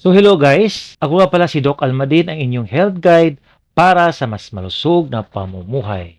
So hello guys, ako nga pala si Doc Almadin, ang inyong health guide para sa mas malusog na pamumuhay.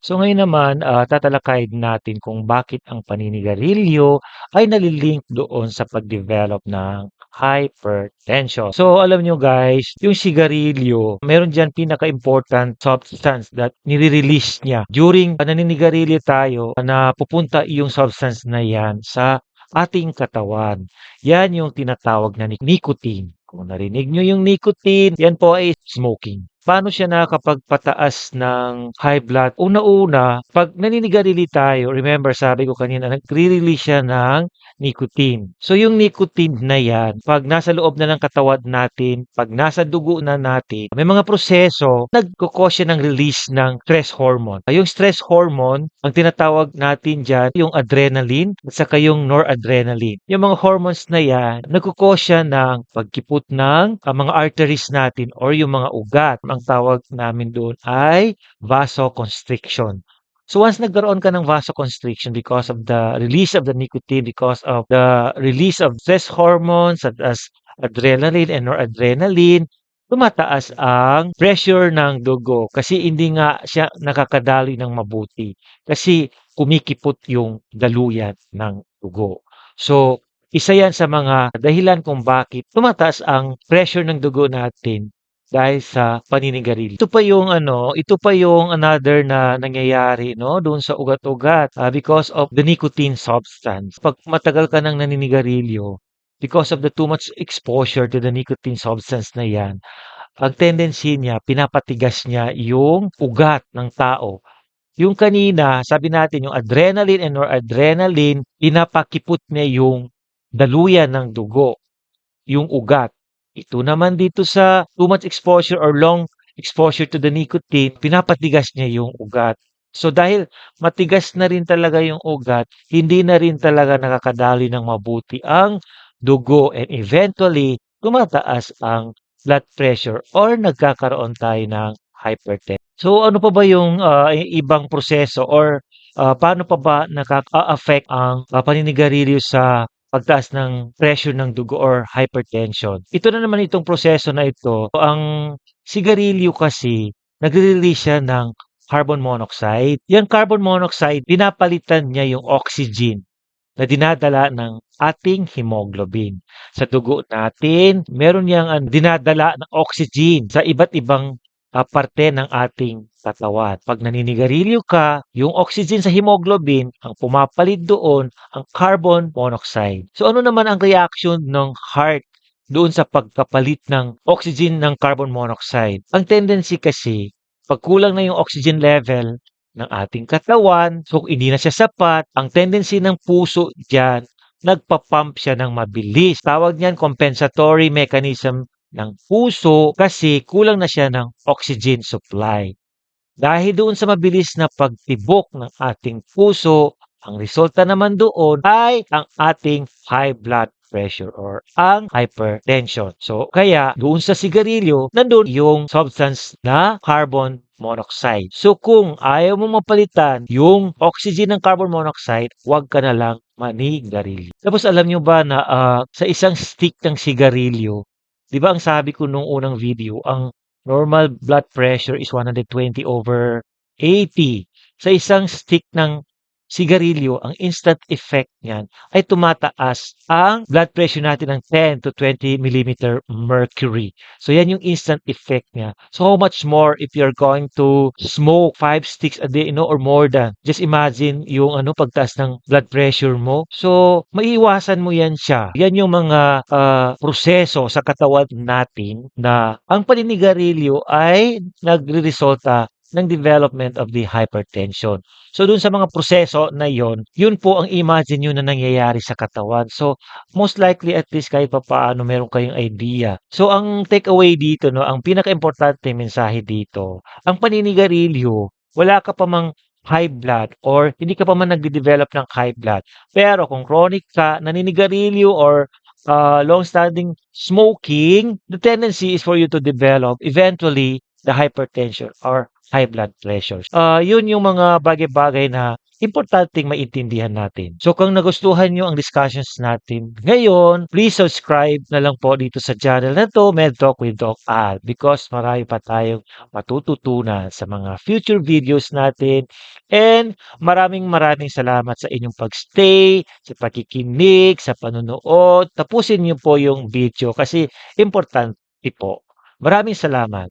So ngayon naman, ah, tatalakayin natin kung bakit ang paninigarilyo ay nalilink doon sa pag-develop ng hypertension. So alam nyo guys, yung sigarilyo, meron dyan pinaka-important substance that nire-release niya. During uh, naninigarilyo tayo, na pupunta yung substance na yan sa ating katawan. Yan yung tinatawag na nic- nicotine. Kung narinig nyo yung nicotine, yan po ay smoking. Paano siya nakakapagpataas ng high blood? Una-una, pag naninigarili tayo, remember sabi ko kanina, nagre-release siya ng nicotine. So yung nicotine na yan, pag nasa loob na ng katawan natin, pag nasa dugo na natin, may mga proseso, nagkukos siya ng release ng stress hormone. Yung stress hormone, ang tinatawag natin dyan, yung adrenaline at saka yung noradrenaline. Yung mga hormones na yan, nagkukos siya ng pagkipot ng ah, mga arteries natin or yung mga ugat. Ang tawag namin doon ay vasoconstriction. So once nagkaroon ka ng vasoconstriction because of the release of the nicotine, because of the release of stress hormones such as adrenaline and noradrenaline, tumataas ang pressure ng dugo kasi hindi nga siya nakakadali ng mabuti kasi kumikipot yung daluyan ng dugo. So, isa yan sa mga dahilan kung bakit tumataas ang pressure ng dugo natin dahil sa paninigarilyo. Ito pa yung ano, ito pa yung another na nangyayari no doon sa ugat-ugat ah, because of the nicotine substance. Pag matagal ka nang naninigarilyo, because of the too much exposure to the nicotine substance na yan, ang tendency niya, pinapatigas niya yung ugat ng tao. Yung kanina, sabi natin, yung adrenaline and noradrenaline, pinapakipot niya yung daluyan ng dugo, yung ugat. Ito naman dito sa too much exposure or long exposure to the nicotine, pinapatigas niya yung ugat. So dahil matigas na rin talaga yung ugat, hindi na rin talaga nakakadali ng mabuti ang dugo and eventually tumataas ang blood pressure or nagkakaroon tayo ng hypertension. So ano pa ba yung i- ibang proseso or ah, paano pa ba nakaka-affect ang ah, paninigarilyo sa pagtaas ng pressure ng dugo or hypertension? Ito na naman itong proseso na ito. Ang sigarilyo kasi nagre-release siya ng carbon monoxide. Yung carbon monoxide, pinapalitan niya yung oxygen na dinadala ng ating hemoglobin. Sa dugo natin, meron niyang ah, dinadala ng oxygen sa iba't ibang ah, parte ng ating katawan. Pag naninigarilyo ka, yung oxygen sa hemoglobin, ang pumapalit doon, ang carbon monoxide. So ano naman ang reaction ng heart doon sa pagkapalit ng oxygen ng carbon monoxide? Ang tendency kasi, pag kulang na yung oxygen level ng ating katawan, so hindi na siya sapat, ang tendency ng puso diyan, nagpa-pump siya ng mabilis. Tawag niyan compensatory mechanism ng puso kasi kulang na siya ng oxygen supply. Dahil doon sa mabilis na pagtibok ng ating puso, ang resulta naman doon ay ang ating high blood pressure or ang hypertension. So, kaya doon sa sigarilyo, nandun yung substance na carbon monoxide. So, kung ayaw mo mapalitan yung oxygen ng carbon monoxide, huwag ka na lang manigarilyo. Tapos alam nyo ba na ah, sa isang stick ng sigarilyo, di ba ang sabi ko nung unang video, ang normal blood pressure is 120 over 80. Sa isang stick ng sigarilyo, ang instant effect niyan ay tumataas ang blood pressure natin ng 10 to 20 millimeter mercury. So yan yung instant effect niya. So how much more if you're going to smoke 5 sticks a day, you know, or more than. Just imagine yung ano pagtaas ng blood pressure mo. So maiiwasan mo yan siya. Yan yung mga ah, proseso sa katawan natin na ang paninigarilyo ay nagre-resulta ng development of the hypertension. So dun sa mga proseso na yon, yun po ang imagine nyo na nangyayari sa katawan. So most likely at least kahit pa paano meron kayong idea. So ang takeaway dito, no, ang pinaka-importante mensahe dito, ang paninigarilyo, wala ka pa mang high blood or hindi ka pa man nagde-develop ng high blood. Pero kung chronic ka, naninigarilyo or uh, long-standing smoking, the tendency is for you to develop eventually the hypertension or high blood pressure. Ah, yun yung mga bagay-bagay na importanteng maintindihan natin. So kung nagustuhan nyo ang discussions natin ngayon, please subscribe na lang po dito sa channel na to, Med with Doc Al, because marami pa tayong matututunan sa mga future videos natin. And maraming maraming salamat sa inyong pagstay, sa pakikinig, sa panonood. Tapusin niyo po yung video kasi importante po. Maraming salamat.